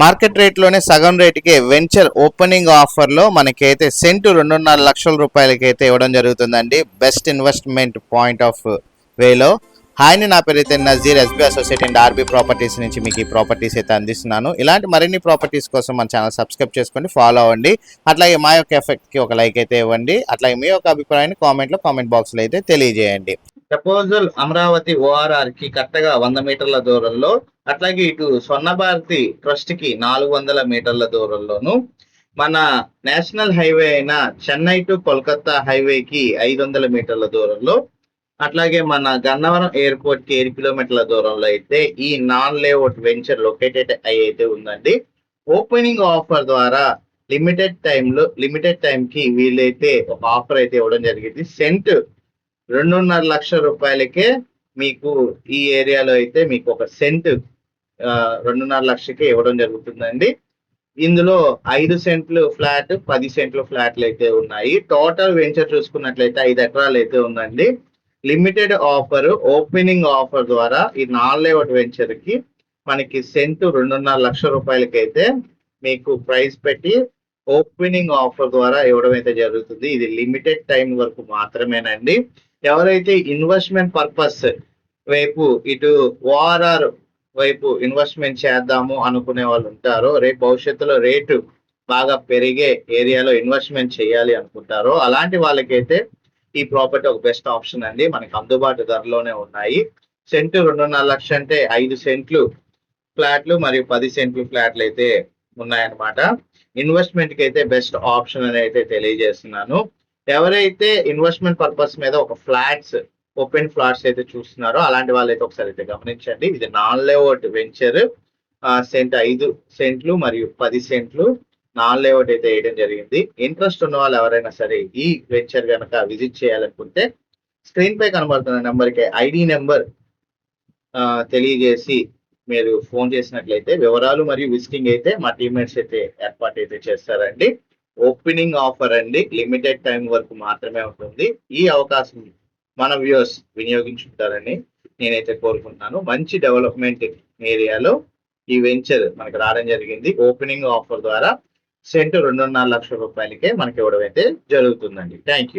Market రేట్లోనే సగం రేటుకే venture opening ఆఫర్లో మనకైతే సెంటు రెండున్నర లక్షల రూపాయలకైతే ఇవ్వడం జరుగుతుందండి. బెస్ట్ ఇన్వెస్ట్మెంట్ పాయింట్ ఆఫ్ వేలో. హాయ్ని నా పేరు అయితే Nazeer SB associate and RB properties నుంచి మీకు ఈ ప్రాపర్టీస్ అయితే అందిస్తున్నాను. ఇలాంటి మరిన్ని ప్రాపర్టీస్ కోసం మన ఛానల్ సబ్స్క్రైబ్ చేసుకోండి ఫాలో అవ్వండి. అట్లాగే మా యొక్క ఎఫెక్ట్కి ఒక లైక్ అయితే ఇవ్వండి. అట్లాగే మీ యొక్క అభిప్రాయాన్ని కామెంట్లో కామెంట్ బాక్స్లో అయితే తెలియజేయండి. ప్రపోజల్ అమరావతి ఓఆర్ఆర్కి కరెక్ట్గా వంద మీటర్ల దూరంలో అట్లాగే ఇటు స్వర్ణ భారతి ట్రస్ట్కి నాలుగు వందల మీటర్ల దూరంలోను మన నేషనల్ హైవే అయిన చెన్నై టు కోల్కతా హైవే కి ఐదు వందల మీటర్ల దూరంలో అట్లాగే మన గన్నవరం ఎయిర్పోర్ట్కి ఏడు కిలోమీటర్ల దూరంలో అయితే ఈ నాన్ లేఅవుట్ వెంచర్ లొకేటెడ్ అయి అయితే ఉందండి. ఓపెనింగ్ ఆఫర్ ద్వారా లిమిటెడ్ టైంలో లిమిటెడ్ టైం కి వీళ్ళైతే ఒక ఆఫర్ అయితే ఇవ్వడం జరిగింది. సెంట్ రెండున్నర లక్షల రూపాయలకే మీకు ఈ ఏరియాలో అయితే మీకు ఒక సెంట్ రెండున్నర లక్షకే ఇవ్వడం జరుగుతుందండి. ఇందులో ఐదు సెంట్లు ఫ్లాట్ పది సెంట్లు ఫ్లాట్లు అయితే ఉన్నాయి. టోటల్ వెంచర్ చూసుకున్నట్లయితే ఐదు ఎకరాలు అయితే ఉందండి. లిమిటెడ్ ఆఫర్ ఓపెనింగ్ ఆఫర్ ద్వారా ఈ నాన్ లేఅవుట్ వెంచర్కి మనకి సెంట్ రెండున్నర లక్షల రూపాయలకైతే మీకు ప్రైస్ పెట్టి ఓపెనింగ్ ఆఫర్ ద్వారా ఇవ్వడం అయితే జరుగుతుంది. ఇది లిమిటెడ్ టైం వరకు మాత్రమేనండి. ఎవరైతే ఇన్వెస్ట్మెంట్ పర్పస్ వైపు ఇటు ఓఆర్ఆర్ వైపు ఇన్వెస్ట్మెంట్ చేద్దాము అనుకునే వాళ్ళు ఉంటారో రేపు భవిష్యత్తులో రేటు బాగా పెరిగే ఏరియాలో ఇన్వెస్ట్మెంట్ చేయాలి అనుకుంటారో అలాంటి వాళ్ళకైతే ఈ ప్రాపర్టీ ఒక బెస్ట్ ఆప్షన్ అండి. మనకి అందుబాటు ధరలోనే ఉన్నాయి. సెంటు రెండున్నర లక్షలు అంటే ఐదు సెంట్లు ఫ్లాట్లు మరియు పది సెంట్లు ఫ్లాట్లు అయితే ఉన్నాయన్నమాట. ఇన్వెస్ట్మెంట్కి అయితే బెస్ట్ ఆప్షన్ అని అయితే తెలియజేస్తున్నాను. ఎవరైతే ఇన్వెస్ట్మెంట్ పర్పస్ మీద ఒక ఫ్లాట్స్ ఓపెన్ ఫ్లాట్స్ అయితే చూస్తున్నారో అలాంటి వాళ్ళైతే ఒకసారి అయితే గమనించండి. ఇది నాన్ లేఅవుట్ వెంచర్ సెంట్ ఐదు సెంట్లు మరియు పది సెంట్లు నాన్ లేఅవుట్ అయితే వేయడం జరిగింది. ఇంట్రెస్ట్ ఉన్న వాళ్ళు ఎవరైనా సరే ఈ వెంచర్ కనుక విజిట్ చేయాలనుకుంటే స్క్రీన్ పై కనబడుతున్న నెంబర్కి ఐడి నెంబర్ తెలియజేసి మీరు ఫోన్ చేసినట్లయితే వివరాలు మరియు విజిటింగ్ అయితే మా టీమ్మేట్స్ అయితే ఏర్పాటు అయితే చేస్తారండి. ఓపెనింగ్ ఆఫర్ అండి. లిమిటెడ్ టైం వరకు మాత్రమే ఉంటుంది. ఈ అవకాశం మన వ్యూస్ వినియోగించుకుంటారని నేనైతే కోరుకుంటున్నాను. మంచి డెవలప్మెంట్ ఏరియాలో ఈ వెంచర్ మనకి రావడం జరిగింది. ఓపెనింగ్ ఆఫర్ ద్వారా సెంటు రెండున్నర లక్షల రూపాయలకే మనకి ఇవ్వడం అయితే జరుగుతుందండి. Thank you.